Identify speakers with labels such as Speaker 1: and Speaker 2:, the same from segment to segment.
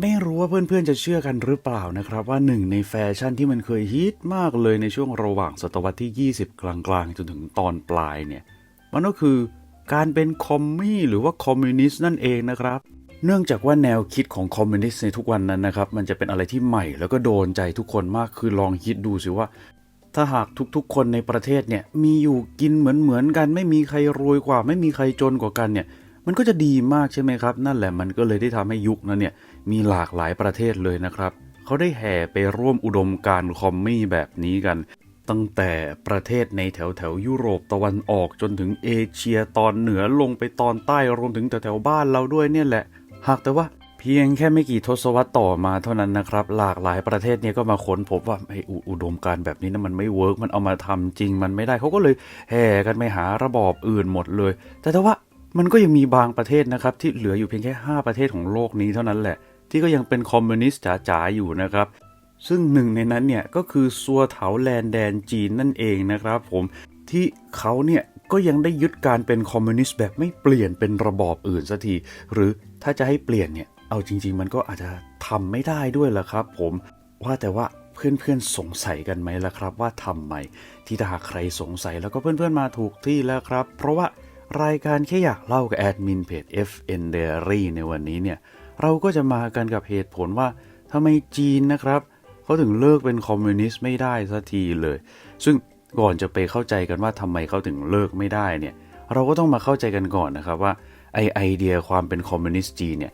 Speaker 1: ไม่รู้ว่าเพื่อนๆจะเชื่อกันหรือเปล่านะครับ ว่าหนึ่งในแฟชั่นที่มันเคยฮิตมากเลยในช่วงระหว่างศตวรรษที่ 20 กลางๆ จนถึงตอนปลายเนี่ย มันก็คือการเป็นคอมมี่หรือว่าคอมมิวนิสต์นั่นเองนะครับ เนื่องจากว่าแนวคิดของคอมมิวนิสต์ในทุกวันนั้นนะครับ มันจะเป็นอะไรที่ใหม่แล้วก็โดนใจทุกคนมากคือลองคิดดูสิว่า ถ้าหากทุกๆ คนในประเทศเนี่ยมีอยู่กินเหมือนๆกัน ไม่มีใครรวยกว่า ไม่มีใครจนกว่ากันเนี่ยมันก็จะดีมากใช่ไหมครับ นั่นแหละมันก็เลยได้ทำให้ยุคนั้นเนี่ย มีหลากหลายประเทศเลยนะครับ เขาได้แห่ไปร่วมอุดมการคอมมี่แบบนี้กัน ตั้งแต่ประเทศในแถวแถวยุโรปตะวันออกจนถึงเอเชียตอนเหนือลงไปตอนใต้รวมถึงแถวแถวบ้านเราด้วยเนี่ยแหละ หากแต่ว่าเพียงแค่ไม่กี่ทศวรรษต่อมาเท่านั้นนะครับ หลากหลายประเทศเนี่ยก็มาค้นพบว่าไอ้อุดมการแบบนี้นะมันไม่เวิร์กมันเอามาทำจริงมันไม่ได้เขาก็เลยแห่กันไปหาระบอบอื่นหมดเลย แต่แต่ว่ามันก็ยังมีบางประเทศนะครับ ที่เหลืออยู่เพียงแค่ 5 ประเทศของโลกนี้เท่านั้นแหละ ที่ก็ยังเป็นคอมมิวนิสต์จ๋าๆอยู่นะครับ ซึ่งหนึ่งในนั้นเนี่ยก็คือซัวเถาแลนแดนจีนนั่นเองนะครับผมที่เขาเนี่ยก็ยังได้ยึดการเป็นคอมมิวนิสต์แบบไม่เปลี่ยนเป็นระบอบอื่นสักทีหรือถ้าจะให้เปลี่ยนเนี่ยเอาจริง ๆ มันก็อาจจะทำไม่ได้ด้วยล่ะครับ ผมว่าแต่ว่าเพื่อนๆสงสัยกันไหมล่ะครับ ว่าทำไมที่ถ้าหากใครสงสัยแล้วก็เพื่อนๆมาถูกที่แล้วครับ เพราะว่ารายการแค่อยากเล่ากับแอดมินเพจ FN Diary ในวันนี้เนี่ย เราก็จะมากันกับเหตุผลว่าทำไมจีนนะครับเขาถึงเลิกเป็นคอมมิวนิสต์ไม่ได้สักทีเลย ซึ่งก่อนจะไปเข้าใจกันว่าทำไมเขาถึงเลิกไม่ได้เนี่ย เราก็ต้องมาเข้าใจกันก่อนนะครับว่าไอไอเดียความเป็นคอมมิวนิสต์จีนเนี่ย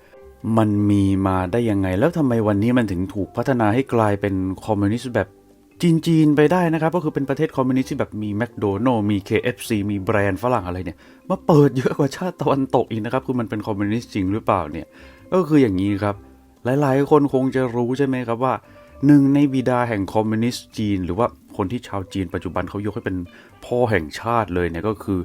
Speaker 1: มันมีมาได้ยังไง แล้วทำไมวันนี้มันถึงถูกพัฒนาให้กลายเป็นคอมมิวนิสต์แบบ จีนๆไปได้นะครับ ก็คือเป็นประเทศคอมมิวนิสต์ที่แบบมีแมคโดนัลล์มี KFC มีแบรนด์ฝรั่งอะไรเนี่ย มาเปิดเยอะกว่าชาติตะวันตกอีกนะครับ คือมันเป็นคอมมิวนิสต์จริงหรือเปล่าเนี่ย ก็คืออย่างนี้ครับ หลายๆ คนคงจะรู้ใช่ไหมครับว่าหนึ่งในบิดาแห่งคอมมิวนิสต์จีน หรือว่าคนที่ชาวจีนปัจจุบันเขายกให้เป็นพ่อแห่งชาติเลยเนี่ยก็คือ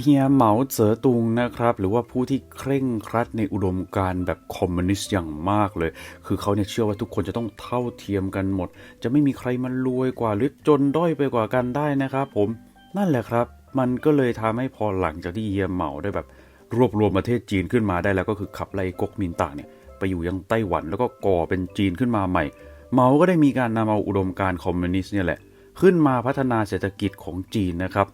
Speaker 1: เฮียเหมาเจ๋อตุงนะครับ หรือว่าผู้ที่เคร่งครัดในอุดมการณ์แบบคอมมิวนิสต์อย่างมากเลย คือเขาเนี่ยเชื่อว่าทุกคนจะต้องเท่าเทียมกันหมด จะไม่มีใครมันรวยกว่าหรือจนด้อยไปกว่ากันได้นะครับผมนั่นแหละครับ มันก็เลยทำให้พอหลังจากที่เฮียเหมาได้แบบ รวบรวมประเทศจีนขึ้นมาได้แล้วก็คือขับไล่ก๊กมินตั๋งเนี่ยไปอยู่ยังไต้หวันแล้วก็ก่อเป็นจีนขึ้นมาใหม่เหมาก็ได้มีการนำเอาอุดมการณ์คอมมิวนิสต์เนี่ยแหละ ขึ้นมาพัฒนาเศรษฐกิจของจีนนะครับ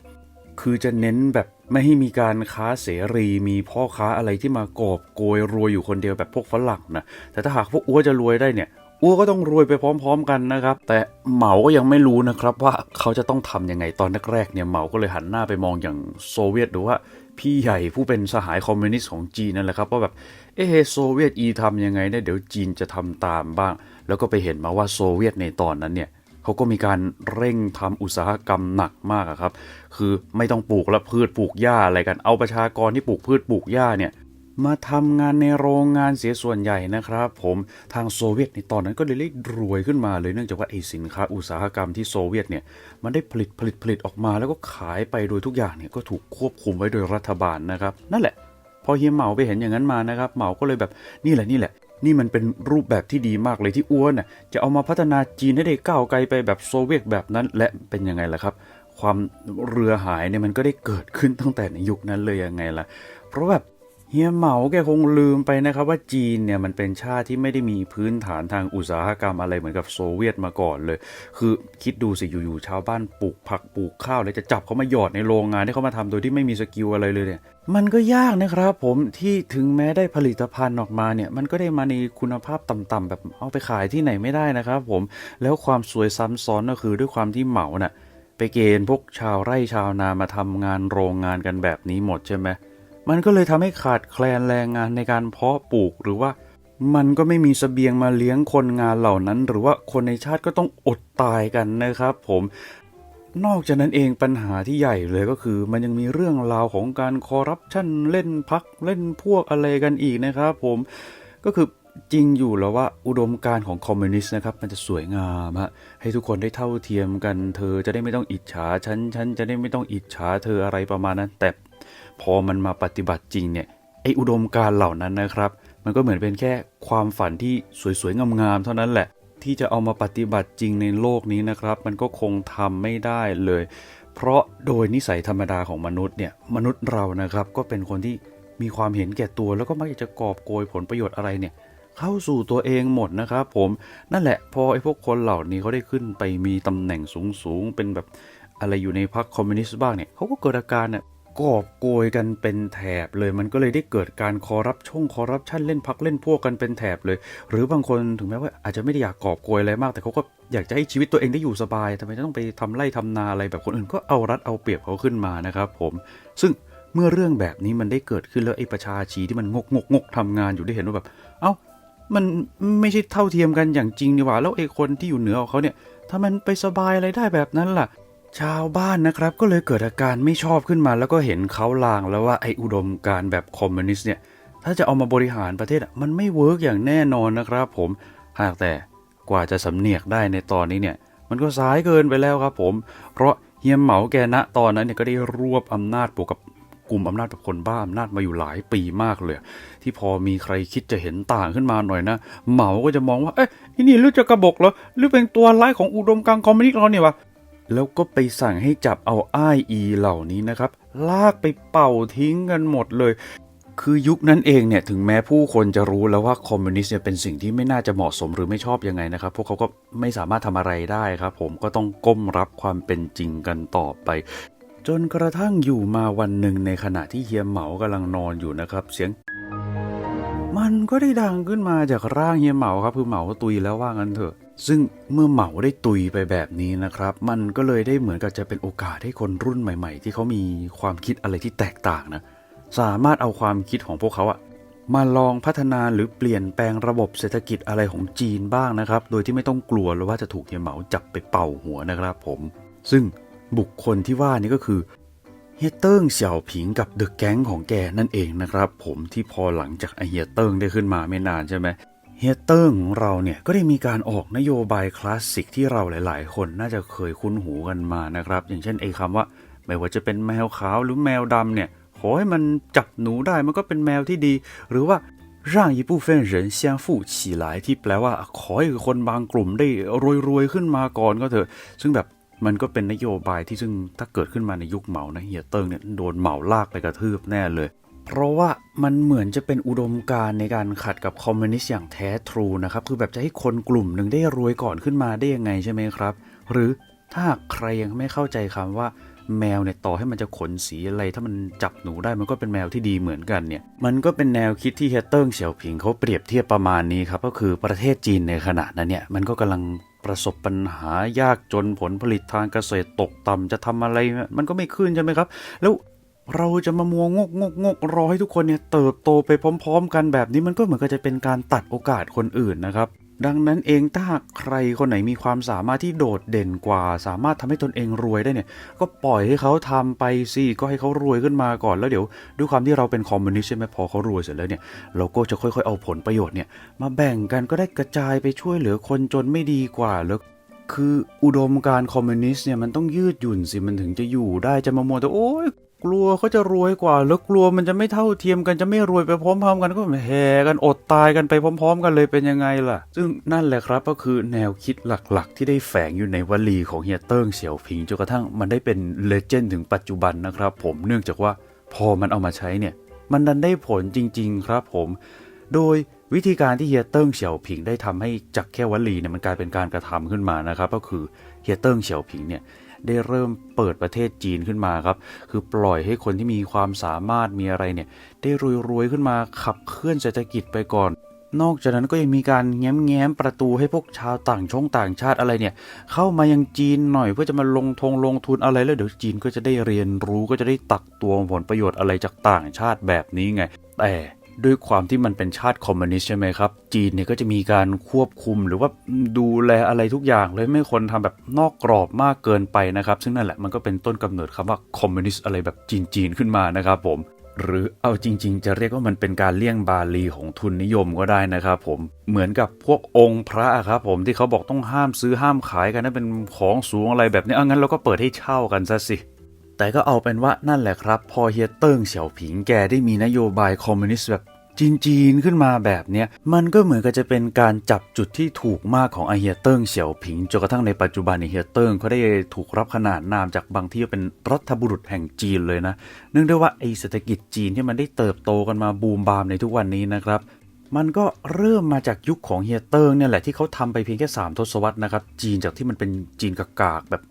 Speaker 1: คือจะเน้นแบบ ไม่ให้มีการค้าเสรีมีพ่อค้าอะไรที่มากอบโกยรวยอยู่คนเดียวแบบพวกฝรั่งนะแต่ถ้าหากพวกอ้วจะรวยได้เนี่ยอ้วก็ต้องรวยไปพร้อม ๆ กันนะครับ แต่เหมาก็ยังไม่รู้นะครับว่าเขาจะต้องทำยังไงตอนแรกๆเนี่ยเหมาก็เลยหันหน้าไปมองอย่างโซเวียตดูว่าพี่ใหญ่ผู้เป็นสหายคอมมิวนิสต์ของจีนนั่นแหละครับว่าแบบเอะโซเวียตอีทำยังไงเนี่ยเดี๋ยวจีนจะทำตามบ้าง แล้วก็ไปเห็นมาว่าโซเวียตในตอนนั้นเนี่ย เขาก็มีการเร่งทำอุตสาหกรรมหนักมากครับ คือไม่ต้องปลูกและพืชปลูกหญ้าอะไรกัน เอาประชากรที่ปลูกพืชปลูกหญ้าเนี่ยมาทำงานในโรงงานเสียส่วนใหญ่นะครับ ผมทางโซเวียตในตอนนั้นก็เลยเรียกรวยขึ้นมาเลยเนื่องจากว่าไอ้สินค้าอุตสาหกรรมที่โซเวียตเนี่ยมันได้ผลิตผลิตผลิตออกมาแล้วก็ขายไปโดยทุกอย่างเนี่ยก็ถูกควบคุมไว้โดยรัฐบาลนะครับ นั่นแหละ พอเฮียเหมาไปเห็นอย่างนั้นมานะครับ เหมาก็เลยแบบนี่แหละนี่แหละ นี่มันเป็นรูปแบบที่ดีมากเลยที่อ้วนน่ะจะเอามาพัฒนาจีนให้ได้ก้าวไกลไปแบบโซเวียตแบบนั้น และเป็นยังไงล่ะครับ ความเรือหายเนี่ยมันก็ได้เกิดขึ้นตั้งแต่ในยุคนั้นเลยยังไงล่ะ เพราะแบบ เฮียเหมาแกคงลืมไปนะครับว่าจีนเนี่ยมันเป็นชาติที่ไม่ได้มีพื้นฐานทางอุตสาหกรรมอะไรเหมือนกับโซเวียตมาก่อนเลย คือคิดดูสิอยู่ๆชาวบ้านปลูกผักปลูกข้าวแล้วจะจับเขามาหยอดในโรงงานที่เขามาทำโดยที่ไม่มีสกิลอะไรเลยเนี่ยมันก็ยากนะครับผมที่ถึงแม้ได้ผลิตภัณฑ์ออกมาเนี่ยมันก็ได้มาในคุณภาพต่ำๆแบบเอาไปขายที่ไหนไม่ได้นะครับผมแล้วความสวยซ้ำซ้อนก็คือด้วยความที่เหมาน่ะไปเกณฑ์พวกชาวไร่ชาวนามาทำงานโรงงานกันแบบนี้หมดใช่ไหม มันก็เลยทำให้ขาดแคลนแรงงานในการเพาะปลูกหรือว่า มันก็ไม่มีสเสบียงมาเลี้ยงคนงานเหล่านั้น หรือว่าคนในชาติก็ต้องอดตายกันนะครับ ผมนอกจากนั้นเองปัญหาที่ใหญ่เลยก็คือ มันยังมีเรื่องราวของการคอร์รัปชันเล่นพักเล่นพวกอะไรกันอีกนะครับผมก็คือจริงอยู่แล้วว่าอุดมการของคอมมิวนิสต์นะครับ มันจะสวยงามฮะให้ทุกคนได้เท่าเทียมกัน เธอจะได้ไม่ต้องอิจฉาฉันฉันจะได้ไม่ต้องอิจฉาเธออะไรประมาณนั้นแต่ พอมันมาปฏิบัติจริงเนี่ยไออุดมการเหล่านั้นนะครับ มันก็เหมือนเป็นแค่ความฝันที่สวยๆงามๆเท่านั้นแหละ ที่จะเอามาปฏิบัติจริงในโลกนี้นะครับ มันก็คงทำไม่ได้เลย เพราะโดยนิสัยธรรมดาของมนุษย์เนี่ยมนุษย์เรานะครับก็เป็นคนที่มีความเห็นแก่ตัว แล้วก็มักจะกอบโกยผลประโยชน์อะไรเนี่ยเข้าสู่ตัวเองหมดนะครับผมนั่นแหละพอไอ้พวกคนเหล่านี้เขาได้ขึ้นไปมีตำแหน่งสูงๆเป็นแบบอะไรอยู่ในพรรคคอมมิวนิสต์บ้างเนี่ยเขาก็เกิดอาการเนี่ย กอบโกยกันเป็นแถบเลยมันก็เลยได้เกิดการคอร์รัปช่องคอร์รัปชันเล่นพักเล่นพวกกันเป็นแถบเลย หรือบางคนถึงแม้ว่าอาจจะไม่ได้อยากกอบโกยอะไรมาก แต่เขาก็อยากจะให้ชีวิตตัวเองได้อยู่สบายทำไมต้องไปทำไร่ทำนาอะไรแบบคนอื่นก็เอารัดเอาเปรียบเขาขึ้นมานะครับ ผม ซึ่งเมื่อเรื่องแบบนี้มันได้เกิดขึ้นแล้วไอ้ประชาชีที่มันงกงกงกทำงานอยู่ได้เห็นว่าแบบ เอ้ามันไม่ใช่เท่าเทียมกันอย่างจริงนี่หว่าแล้วไอ้คนที่อยู่เหนือเขาเนี่ยถ้ามันไปสบายอะไรได้แบบนั้นล่ะ ชาวบ้านนะครับก็เลยเกิดอาการไม่ชอบขึ้นมา แล้วก็เห็นเขาลางแล้วว่าไอ้อุดมการแบบคอมมิวนิสต์เนี่ยถ้าจะเอามาบริหารประเทศมันไม่เวิร์กอย่างแน่นอนนะครับ ผมหากแต่กว่าจะสำเนียกได้ในตอนนี้เนี่ย มันก็สายเกินไปแล้วครับผม เพราะเฮียมเหมาแกณตอนนั้นเนี่ยก็ได้รวบอำนาจบวกกับกลุ่มอำนาจแบบคนบ้าอำนาจมาอยู่หลายปีมากเลย ที่พอมีใครคิดจะเห็นต่างขึ้นมาหน่อยนะ เหมาก็จะมองว่าเอ๊ะนี่หรือจะกระบกเหรอหรือเป็นตัวร้ายของอุดมการคอมมิวนิสต์เราเนี่ยวะ แล้วก็ไปสั่งให้จับเอาอ้ายอีเหล่านี้นะครับ ลากไปเป่าทิ้งกันหมดเลย คือยุคนั้นเองเนี่ยถึงแม้ผู้คนจะรู้แล้วว่าคอมมิวนิสต์เนี่ยเป็นสิ่งที่ไม่น่าจะเหมาะสมหรือไม่ชอบยังไงนะครับ พวกเขาก็ไม่สามารถทำอะไรได้ครับ ผมก็ต้องก้มรับความเป็นจริงกันต่อไปจนกระทั่งอยู่มาวันหนึ่งในขณะที่เฮียเหมากำลังนอนอยู่นะครับ เสียง มันก็ได้ดังขึ้นมาจากร่างเฮียเหมาครับคือเหมาตุยแล้วว่างั้นเถอะ ซึ่งเมื่อเหมาได้ตุยไปแบบนี้นะครับ มันก็เลยได้เหมือนกับจะเป็นโอกาสให้คนรุ่นใหม่ ๆ ที่เขามีความคิดอะไรที่แตกต่างนะสามารถเอาความคิดของพวกเขาอะมาลองพัฒนาหรือเปลี่ยนแปลงระบบเศรษฐกิจอะไรของจีนบ้างนะครับ โดยที่ไม่ต้องกลัวเลยว่าจะถูกเฮียเหมาจับไปเป่าหัวนะครับผม ซึ่งบุคคลที่ว่านี่ก็คือเฮียเติ้งเสี่ยวผิงกับเดอะแก๊งของแกนั่นเองนะครับ ผมที่พอหลังจากไอเฮียเติ้งได้ขึ้นมาไม่นานใช่ไหม เฮียเติ้งของเราเนี่ยก็ได้มีการออกนโยบายคลาสสิกที่เราหลาย ๆ คนน่าจะเคยคุ้นหูกันมานะครับ อย่างเช่นไอ้คำว่า ไม่ว่าจะเป็นแมวขาวหรือแมวดำเนี่ย ขอให้มันจับหนูได้มันก็เป็นแมวที่ดี หรือว่า让一部分人相互起来ที่แปลว่า ขอให้คนบางกลุ่มได้รวยๆขึ้นมาก่อนก็เถอะ ซึ่งแบบมันก็เป็นนโยบายที่ซึ่งถ้าเกิดขึ้นมาในยุคเหมานะเฮียเติ้งเนี่ยโดนเหมาลากไปกระทืบแน่เลย เพราะว่ามันเหมือนจะเป็นอุดมการณ์ในการขัดกับคอมมิวนิสต์อย่างแท้ทรูนะครับ คือแบบจะให้คนกลุ่มหนึ่งได้รวยก่อนขึ้นมาได้ยังไงใช่ไหมครับ หรือถ้าใครยังไม่เข้าใจคำว่าแมวเนี่ยต่อให้มันจะขนสีอะไรถ้ามันจับหนูได้มันก็เป็นแมวที่ดีเหมือนกันเนี่ยมันก็เป็นแนวคิดที่เฮเติ้งเฉียวผิงเขาเปรียบเทียบประมาณนี้ครับก็คือประเทศจีนในขณะนั้นเนี่ยมันก็กำลังประสบปัญหายากจนผลผลิตทางเกษตรตกต่ำจะทำอะไรมันก็ไม่ขึ้นใช่ไหมครับ แล้ว เราจะมามัวงกงกงกรอให้ทุกคนเนี่ยเติบโตไปพร้อม ๆ กันแบบนี้มันก็เหมือนกับจะเป็นการตัดโอกาสคนอื่นนะครับ ดังนั้นเองถ้าหากใครคนไหนมีความสามารถที่โดดเด่นกว่า สามารถทำให้ตนเองรวยได้เนี่ย ก็ปล่อยให้เขาทำไปสิก็ให้เขารวยขึ้นมาก่อนแล้วเดี๋ยวด้วยความที่เราเป็นคอมมิวนิสต์ใช่ไหมพอเขารวยเสร็จแล้วเนี่ยเราก็จะค่อยๆเอาผลประโยชน์เนี่ยมาแบ่งกันก็ได้กระจายไปช่วยเหลือคนจนไม่ดีกว่าแล้วคืออุดมการคอมมิวนิสต์เนี่ยมันต้องยืดหยุ่นสิมันถึงจะอยู่ได้จะมามัวแต่โอ้ย กลัวเขาจะรวยกว่า แล้วกลัวมันจะไม่เท่าเทียมกันจะไม่รวยไปพร้อมๆกันก็แห่กันอดตายกันไปพร้อม ๆ กันเลยเป็นยังไงล่ะ ซึ่งนั่นแหละครับก็คือแนวคิดหลักๆ ที่ได้แฝงอยู่ในวลีของเฮียเติ้งเสี่ยวผิงจนกระทั่งมันได้เป็นเลเจนด์ถึงปัจจุบันนะครับผมเนื่องจากว่าพอมันเอามาใช้เนี่ย มันดันได้ผลจริง ๆ ครับผม โดยวิธีการที่เฮียเติ้งเฉียวผิงได้ทำให้จากแค่วลีเนี่ยมันกลายเป็นการกระทำขึ้นมานะครับ ก็คือเฮียเติ้งเฉียวผิงเนี่ย ได้เริ่มเปิดประเทศจีนขึ้นมาครับ คือปล่อยให้คนที่มีความสามารถมีอะไรเนี่ย ได้รวยๆขึ้นมาขับเคลื่อนเศรษฐกิจไปก่อนนอกจากนั้นก็ยังมีการแง้มแง้มประตูให้พวกชาวต่างช่องต่างชาติอะไรเนี่ย เข้ามายังจีนหน่อยเพื่อจะมาลงทงลงทุนอะไรแล้วเดี๋ยวจีนก็จะได้เรียนรู้ก็จะได้ตักตวงผลประโยชน์อะไรจากต่างชาติแบบนี้ไง แต่ ด้วยความที่มันเป็นชาติคอมมิวนิสต์ใช่ไหมครับ จีนเนี่ยก็จะมีการควบคุมหรือว่าดูแลอะไรทุกอย่างเลยไม่คนทำแบบนอกกรอบมากเกินไปนะครับ ซึ่งนั่นแหละมันก็เป็นต้นกำเนิดคำว่าคอมมิวนิสต์อะไรแบบจีนๆขึ้นมานะครับผมหรือเอาจริง ๆ จะเรียกว่ามันเป็นการเลี่ยงบาลีของทุนนิยมก็ได้นะครับผมเหมือนกับพวกองค์พระครับผมที่เขาบอกต้องห้ามซื้อห้ามขายกันนั่นเป็นของสูงอะไรแบบนี้เอางั้นเราก็เปิดให้เช่ากันซะสิ แต่ก็เอาเป็นว่านั่นแหละครับ พอเฮียเติ้งเฉียวผิงแกได้มีนโยบายคอมมิวนิสต์แบบจีนๆขึ้นมาแบบเนี้ยมันก็เหมือนกับจะเป็นการจับจุดที่ถูกมากของไอเฮียเติ้งเฉียวผิงจนกระทั่งในปัจจุบันเฮียเติ้งเขาได้ถูกรับขนานนามจากบางที่ว่าเป็นรัฐบุรุษแห่งจีนเลยนะเนื่องด้วยว่าไอเศรษฐกิจจีนที่มันได้เติบโตกันมาบูมบามในทุกวันนี้นะครับ มันก็เริ่มมาจากยุคของเฮียเติงเนี่ยแหละที่เขาทำไปเพียงแค่ 3 ทศวรรษนะครับ จีนจากที่มันเป็นจีนกากๆแบบ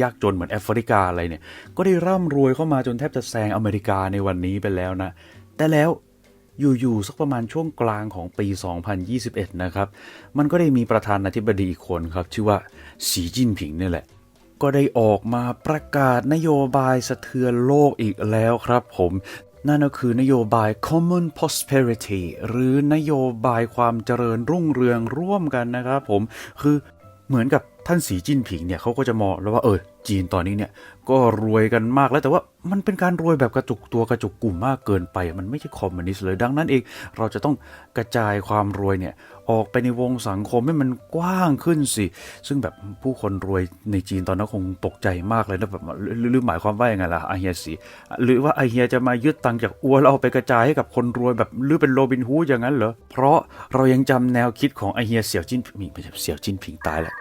Speaker 1: ยากจนเหมือนแอฟริกาอะไรเนี่ย ก็ได้ร่ำรวยเข้ามาจนแทบจะแซงอเมริกาในวันนี้ไปแล้วนะ แต่แล้วอยู่ๆสักประมาณช่วงกลางของปี 2021 นะครับ มันก็ได้มีประธานาธิบดีอีกคนครับ ชื่อว่าสีจิ้นผิงเนี่ยแหละ ก็ได้ออกมาประกาศนโยบายสะเทือนโลกอีกแล้วครับผม นั่นก็คือนโยบาย common prosperity หรือนโยบายความเจริญรุ่งเรืองร่วมกันนะครับผมคือเหมือนกับท่านสีจิ้นผิงเนี่ยเขาก็จะมองแล้วว่าเออจีนตอนนี้เนี่ย ก็รวยกันมากแล้วแต่ว่ามันเป็นการรวยแบบกระจุกตัวกระจุกกลุ่มมากเกินไป มันไม่ใช่คอมมิวนิสต์เลยดังนั้นเองเราจะต้องกระจายความรวยเนี่ยออกไปในวงสังคมให้มันกว้างขึ้นสิ ซึ่งแบบผู้คนรวยในจีนตอนนั้นคงตกใจมากเลยนะแบบหรือหรือหมายความว่ายังไงล่ะไอเฮียสีหรือว่าไอเฮียจะมายึดตังจากอัวเอาไปกระจายให้กับคนรวยแบบหรือเป็นโรบินฮูดอย่างนั้นเหรอเพราะเรายังจำแนวคิดของไอเฮียเสี่ยวจิ้นผิงไม่ใช่เสี่ยวจิ้นผิงตายแล้ว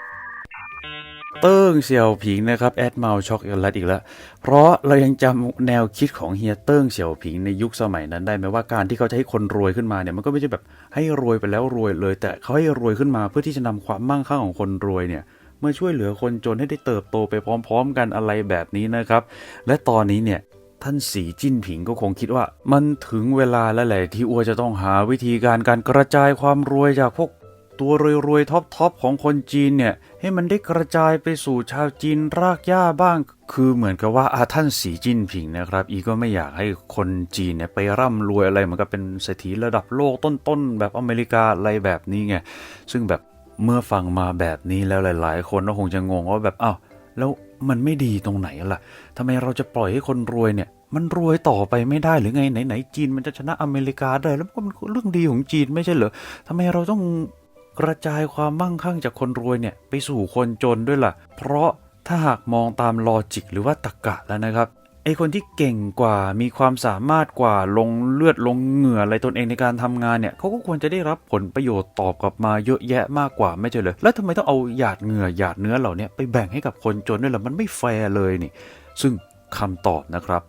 Speaker 1: ติ้งเสี่ยวผิงนะครับแอดเมาช็อกกันลัดอีกแล้ว เพราะเรายังจำแนวคิดของเฮียเติ้งเสี่ยวผิงในยุคสมัยนั้นได้ไหมว่าการที่เขาจะให้คนรวยขึ้นมาเนี่ยมันก็ไม่ใช่แบบให้รวยไปแล้วรวยเลย แต่เขาให้รวยขึ้นมาเพื่อที่จะนำความมั่งคั่งของคนรวยเนี่ยเมื่อช่วยเหลือคนจนให้ได้เติบโตไปพร้อม ๆ กันอะไรแบบนี้นะครับ และตอนนี้เนี่ยท่านสีจิ้นผิงก็คงคิดว่า มันถึงเวลาแล้วแหละที่อัวจะต้องหาวิธีการการกระจายความรวยจากพวก ตัวรวยๆท็อปๆของคนจีนเนี่ย ให้มันได้กระจายไปสู่ชาวจีนรากหญ้าบ้าง คือเหมือนกับว่าอาท่านสีจิ้นผิงนะครับ อีก็ไม่อยากให้คนจีนเนี่ยไปร่ำรวยอะไรเหมือนกับเป็นเศรษฐีระดับโลกต้นๆ แบบอเมริกาอะไรแบบนี้ไง ซึ่งแบบเมื่อฟังมาแบบนี้แล้วหลายๆ คนก็คงจะงงว่าแบบอ้าวแล้วมันไม่ดีตรงไหนล่ะทำไมเราจะปล่อยให้คนรวยเนี่ยมันรวยต่อไปไม่ได้หรือไงไหนๆจีนมันจะชนะอเมริกาได้ แล้วมันก็เป็นเรื่องดีของจีนไม่ใช่เหรอทำไมเราต้อง กระจายความมั่งคั่งจากคนรวยเนี่ยไปสู่คนจนด้วยล่ะ เพราะถ้าหากมองตามลอจิกหรือว่าตรรกะแล้วนะครับไอคนที่เก่งกว่ามีความสามารถกว่าลงเลือดลงเหงื่ออะไรตนเองในการทำงานเนี่ยเขาก็ควรจะได้รับผลประโยชน์ตอบกลับมาเยอะแยะมากกว่าไม่ใช่เหรอแล้วทำไมต้องเอาหยาดเหงื่อหยาดเนื้อเหล่านี้ไปแบ่งให้กับคนจนด้วยล่ะมันไม่แฟร์เลยนี่ ซึ่งคำตอบนะครับ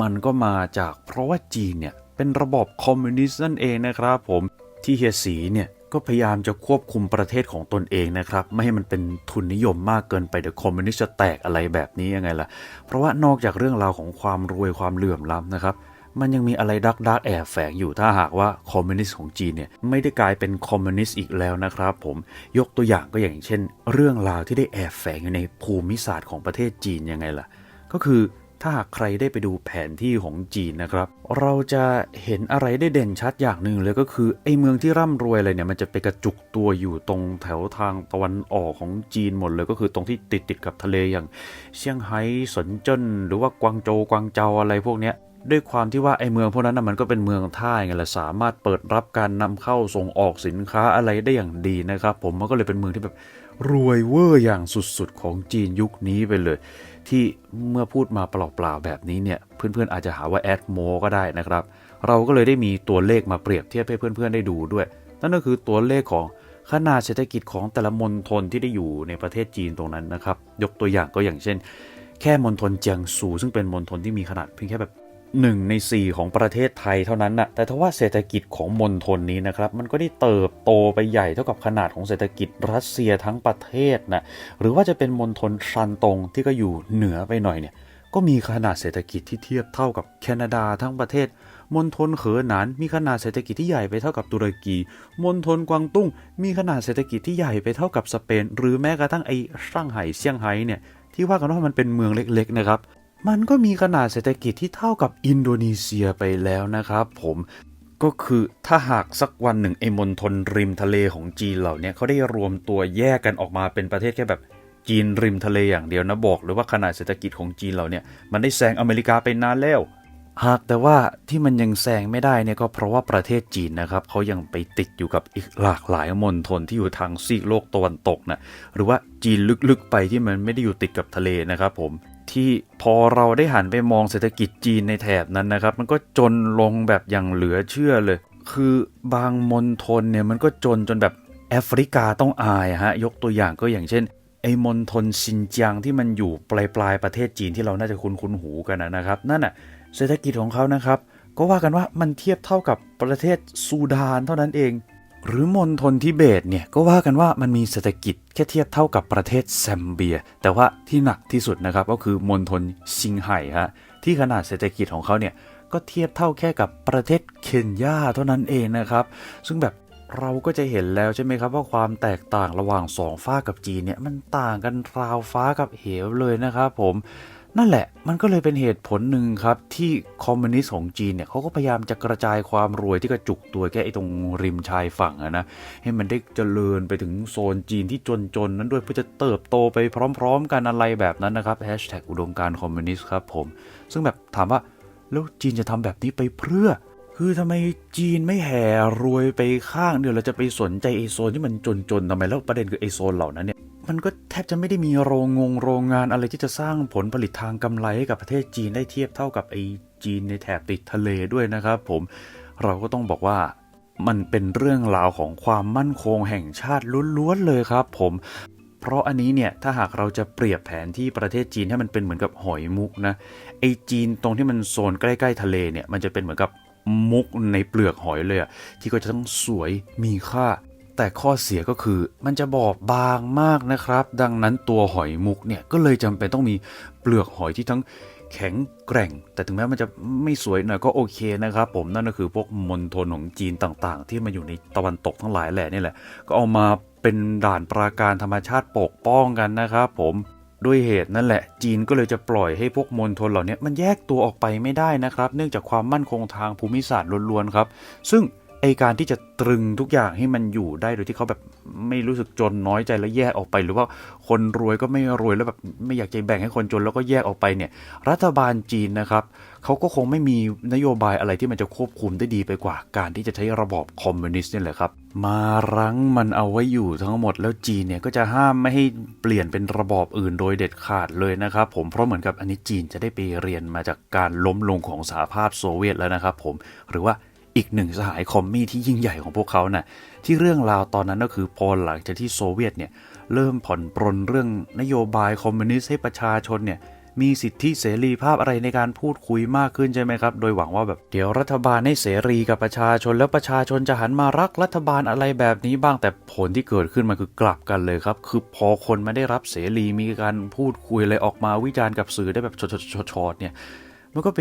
Speaker 1: มันก็มาจากเพราะว่าจีนเนี่ยเป็นระบอบคอมมิวนิสต์นั่นเองนะครับผมที่เฮียสีเนี่ย ก็พยายามจะควบคุมประเทศของตนเองนะครับ ไม่ให้มันเป็นทุนนิยมมากเกินไปเดี๋ยวคอมมิวนิสต์จะแตกอะไรแบบนี้ยังไงล่ะ เพราะว่านอกจากเรื่องราวของความรวยความเหลื่อมล้ำนะครับ มันยังมีอะไรดักดักแอบแฝงอยู่ถ้าหากว่าคอมมิวนิสต์ของจีนเนี่ยไม่ได้กลายเป็นคอมมิวนิสต์อีกแล้วนะครับ ผมยกตัวอย่างก็อย่างเช่น เรื่องราวที่ได้แอบแฝงอยู่ในภูมิศาสตร์ของประเทศจีนยังไงล่ะ ก็คือ ถ้าหากใครได้ไปดูแผนที่ของจีนนะครับ เราจะเห็นอะไรได้เด่นชัดอย่างหนึ่งเลยก็คือไอ้เมืองที่ร่ำรวยอะไรเนี่ยมันจะไปกระจุกตัวอยู่ตรงแถวทางตะวันออกของจีนหมดเลยก็คือตรงที่ติดติดกับทะเลอย่างเซี่ยงไฮ้สนเจิ้นหรือว่ากวางโจวกวางเจาอะไรพวกเนี้ยด้วยความที่ว่าไอ้เมืองพวกนั้นนะมันก็เป็นเมืองท่าไงล่ะสามารถเปิดรับการนำเข้าส่งออกสินค้าอะไรได้อย่างดีนะครับ ผมมันก็เลยเป็นเมืองที่แบบรวยเวอร์อย่างสุดๆของจีนยุคนี้ไปเลย ที่เมื่อพูดมาเปล่าๆแบบนี้เนี่ยเพื่อนๆอาจจะหาว่าแอดโมก็ได้นะครับ เราก็เลยได้มีตัวเลขมาเปรียบเทียบให้เพื่อนๆได้ดูด้วย นั่นก็คือตัวเลขของขนาดเศรษฐกิจของแต่ละมณฑลที่ได้อยู่ในประเทศจีนตรงนั้นนะครับ ยกตัวอย่างก็อย่างเช่น แค่มณฑลเจียงซูซึ่งเป็นมณฑลที่มีขนาดเพียงแค่แบบ 1 ใน 4 ของประเทศไทยเท่านั้นนะแต่ถ้าว่าเศรษฐกิจของมณฑลนี้นะครับ มันก็ได้เติบโตไปใหญ่เท่ากับขนาดของเศรษฐกิจรัสเซียทั้งประเทศนะหรือว่าจะเป็นมณฑลชันตงที่ก็อยู่เหนือไปหน่อยเนี่ยก็มีขนาดเศรษฐกิจที่เทียบเท่ากับแคนาดาทั้งประเทศมณฑลเขอหนานมีขนาดเศรษฐกิจที่ใหญ่ไปเท่ากับตุรกีมณฑลกวางตุ้ง มีขนาดเศรษฐกิจที่ใหญ่ไปเท่ากับสเปน หรือแม้กระทั่งไอ้ช่างไห่เซี่ยงไฮ้เนี่ยที่ว่ากันว่ามันเป็นเมืองเล็กๆนะครับ มันก็มีขนาดเศรษฐกิจที่เท่ากับอินโดนีเซียไปแล้วนะครับผมก็คือถ้าหากสักวันหนึ่งไอ้มณฑลริมทะเลของจีนเหล่าเนี้เขาได้รวมตัวแยกกันออกมาเป็นประเทศแค่แบบจีนริมทะเลอย่างเดียวนะบอกหรือว่าขนาดเศรษฐกิจของจีนเหล่าเนี้มันได้แซงอเมริกาไปนานแล้ว หากแต่ว่าที่มันยังแซงไม่ได้เนี่ยก็เพราะว่าประเทศจีนนะครับเขายังไปติดอยู่กับอีกหลากหลายมณฑลที่อยู่ทางซีกโลกตะวันตกนะหรือว่าจีนลึกๆไปที่มันไม่ได้อยู่ติดกับทะเลนะครับผม ที่พอเราได้หันไปมองเศรษฐกิจจีนในแถบนั้นนะครับ มันก็จนลงแบบอย่างเหลือเชื่อเลย คือบางมณฑลเนี่ยมันก็จนจนแบบแอฟริกาต้องอายฮะยกตัวอย่างก็อย่างเช่น ไอ้มณฑลซินเจียงที่มันอยู่ปลายปลายประเทศจีนที่เราน่าจะคุ้นคุ้นหูกันนะนะครับ นั่นน่ะเศรษฐกิจของเขานะครับ ก็ว่ากันว่ามันเทียบเท่ากับประเทศซูดานเท่านั้นเอง หรือมณฑลทิเบตเนี่ยก็ว่ากันว่ามันมีเศรษฐกิจแค่เทียบเท่ากับประเทศแซมเบีย แต่ว่าที่หนักที่สุดนะครับก็คือมณฑลซิงไห่ฮะที่ขนาดเศรษฐกิจของเขาเนี่ยก็เทียบเท่าแค่กับประเทศเคนยาเท่านั้นเองนะครับ ซึ่งแบบเราก็จะเห็นแล้วใช่ไหมครับว่าความแตกต่างระหว่างสองฝ้ากับจีนเนี่ยมันต่างกันราวฟ้ากับเหวเลยนะครับผม นั่นแหละมันก็เลยเป็นเหตุผลหนึ่งครับ ที่คอมมิวนิสต์ของจีนเนี่ยเขาก็พยายามจะกระจายความรวยที่กระจุกตัวแค่ไอ้ตรงริมชายฝั่งะนะ ให้มันได้เจริญไปถึงโซนจีนที่จนๆ นั้นด้วยเพื่อจะเติบโตไปพร้อมๆ กันอะไรแบบนั้นนะครับแฮชแท็กอุดมการคอมมิวนิสต์ครับผม ซึ่งแบบถามว่าแล้วจีนจะทำแบบนี้ไปเพื่อ คือทำไมจีนไม่แห่รวยไปข้างเดียวเราจะไปสนใจไอโซนที่มันจนๆทำไมแล้วประเด็นคือไอโซนเหล่านั้นเนี่ย มันก็แทบจะไม่ได้มีโรงงงโรงงานอะไรที่จะสร้างผลผลิตทางกำไรให้กับประเทศจีนได้เทียบเท่ากับไอจีนในแถบติดทะเลด้วยนะครับ ผมเราก็ต้องบอกว่ามันเป็นเรื่องราวของความมั่นคงแห่งชาติล้วนๆเลยครับ ผม เพราะอันนี้เนี่ยถ้าหากเราจะเปรียบแผนที่ประเทศจีนให้มันเป็นเหมือนกับหอยมุกนะไอจีนตรงที่มันโซนใกล้ๆทะเลเนี่ยมันจะเป็นเหมือนกับมุกในเปลือกหอยเลยอะที่ก็จะต้องสวยมีค่า แต่ข้อเสียก็คือมันจะบอบบางมากนะครับ ดังนั้นตัวหอยมุกเนี่ยก็เลยจำเป็นต้องมีเปลือกหอยที่ทั้งแข็งแกร่ง แต่ถึงแม้มันจะไม่สวยหน่อยก็โอเคนะครับ ผมนั่นก็คือพวกมณฑลของจีนต่างๆ ที่มาอยู่ในตะวันตกทั้งหลายแหละนี่แหละ ก็เอามาเป็นด่านปราการธรรมชาติปกป้องกันนะครับผมด้วยเหตุนั่นแหละ จีนก็เลยจะปล่อยให้พวกมณฑลเหล่านี้มันแยกตัวออกไปไม่ได้นะครับ เนื่องจากความมั่นคงทางภูมิศาสตร์ล้วนๆครับ ซึ่ง ไอการที่จะตรึงทุกอย่างให้มันอยู่ได้โดยที่เขาแบบไม่รู้สึกจนน้อยใจแล้วแยกออกไป หรือว่าคนรวยก็ไม่รวยแล้วแบบไม่อยากจะแบ่งให้คนจนแล้วก็แยกออกไปเนี่ย รัฐบาลจีนนะครับเขาก็คงไม่มีนโยบายอะไรที่มันจะควบคุมได้ดีไปกว่า การที่จะใช้ระบอบคอมมิวนิสต์นี่แหละครับ มารั้งมันเอาไว้อยู่ทั้งหมดแล้วจีนเนี่ยก็จะห้ามไม่ให้เปลี่ยนเป็นระบอบอื่นโดยเด็ดขาดเลยนะครับผมเพราะเหมือนกับอันนี้จีนจะได้ไปเรียนมาจากการล้มลงของสหภาพโซเวียตแล้วนะครับผมหรือว่า อีกหนึ่งสหายคอมมี่ที่ยิ่งใหญ่ของพวกเขาน่ะที่เรื่องราวตอนนั้นก็คือพอหลังจากที่โซเวียตเนี่ยเริ่มผ่อนปรนเรื่องนโยบายคอมมิวนิสต์ให้ประชาชนเนี่ยมีสิทธิเสรีภาพอะไรในการพูดคุยมากขึ้นใช่ไหมครับ โดยหวังว่าแบบเดี๋ยวรัฐบาลให้เสรีกับประชาชน แล้วประชาชนจะหันมารักรัฐบาลอะไรแบบนี้บ้างแต่ผลที่เกิดขึ้นมันคือกลับกันเลยครับ คือพอคนไม่ได้รับเสรีมีการพูดคุยอะไรออกมาวิจารณ์กับสื่อได้แบบชดๆเนี่ย มันก็ไป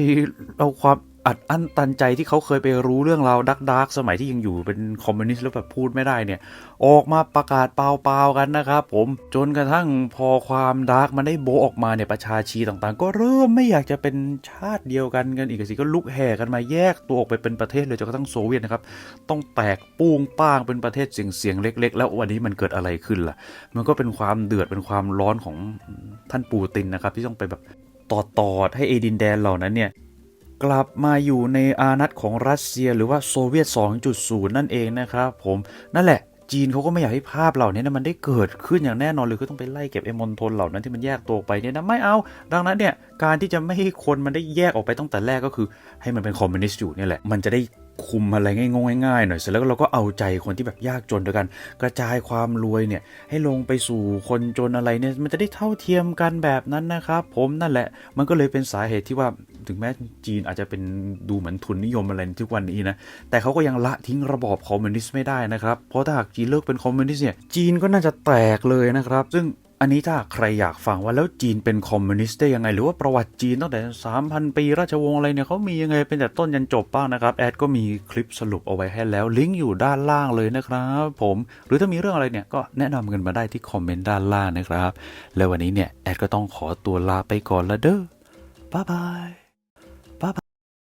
Speaker 1: เอาความอัดอั้นตันใจที่เขาเคยไปรู้เรื่องราวดักดักสมัยที่ยังอยู่เป็นคอมมิวนิสต์แล้วแบบพูดไม่ได้เนี่ย ออกมาประกาศเปล่าๆกันนะครับผมจนกระทั่งพอความดาร์กมันได้โบออกมาเนี่ยประชาชีต่างๆ ก็เริ่มไม่อยากจะเป็นชาติเดียวกันกันอีกสิก็ลุกแห่กันมาแยกตัวออกไปเป็นประเทศเลยจนกระทั่งโซเวียตนะครับต้องแตกปูงป้างเป็นประเทศเสียงๆเล็ก ๆ แล้ววันนี้มันเกิดอะไรขึ้นล่ะ มันก็เป็นความเดือดเป็นความร้อนของท่านปูตินนะครับที่ต้องไปแบบ ต่อตอดให้เอดินแดนเหล่านั้นเนี่ยกลับมาอยู่ในอานัตของรัสเซียหรือว่าโซเวียต 2.0 นั่นเองนะครับผมนั่นแหละจีนเขาก็ไม่อยากให้ภาพเหล่านี้นะมันได้เกิดขึ้นอย่างแน่นอนเลยคือต้องไปไล่เก็บไอ้มณฑลเหล่านั้นที่มันแยกตัวไปเนี่ยนะไม่เอา ดังนั้นเนี่ยการที่จะไม่ให้คนมันได้แยกออกไปตั้งแต่แรกก็คือ ให้มันเป็นคอมมิวนิสต์อยู่เนี่ยแหละมันจะได้ คุมอะไรง่ายๆง่ายๆหน่อยเสร็จแล้วเราก็เอาใจคนที่แบบยากจนด้วยกัน กระจายความรวยเนี่ยให้ลงไปสู่คนจนอะไรเนี่ยมันจะได้เท่าเทียมกันแบบนั้นนะครับผมนั่นแหละ มันก็เลยเป็นสาเหตุที่ว่าถึงแม้จีนอาจจะเป็นดูเหมือนทุนนิยมอะไรในทุกวันนี้นะแต่เขาก็ยังละทิ้งระบอบคอมมิวนิสต์ไม่ได้นะครับเพราะถ้าหากจีนเลิกเป็นคอมมิวนิสต์เนี่ยจีนก็น่าจะแตกเลยนะครับ ซึ่ง อันนี้ถ้าใครอยากฟังว่าแล้วจีนเป็นคอมมิวนิสต์ได้ยังไง หรือว่าประวัติจีนตั้งแต่ 3,000 ปีราชวงศ์อะไรเนี่ยเขามียังไงเป็นแต่ต้นยันจบบ้างนะครับ แอดก็มีคลิปสรุปเอาไว้ให้แล้ว ลิงก์อยู่ด้านล่างเลยนะครับผมหรือถ้ามีเรื่องอะไรเนี่ยก็แนะนำกันมาได้ที่คอมเมนต์ด้านล่างนะครับ แล้ววันนี้เนี่ยแอดก็ต้องขอตัวลาไปก่อนละเด้อบ๊ายบาย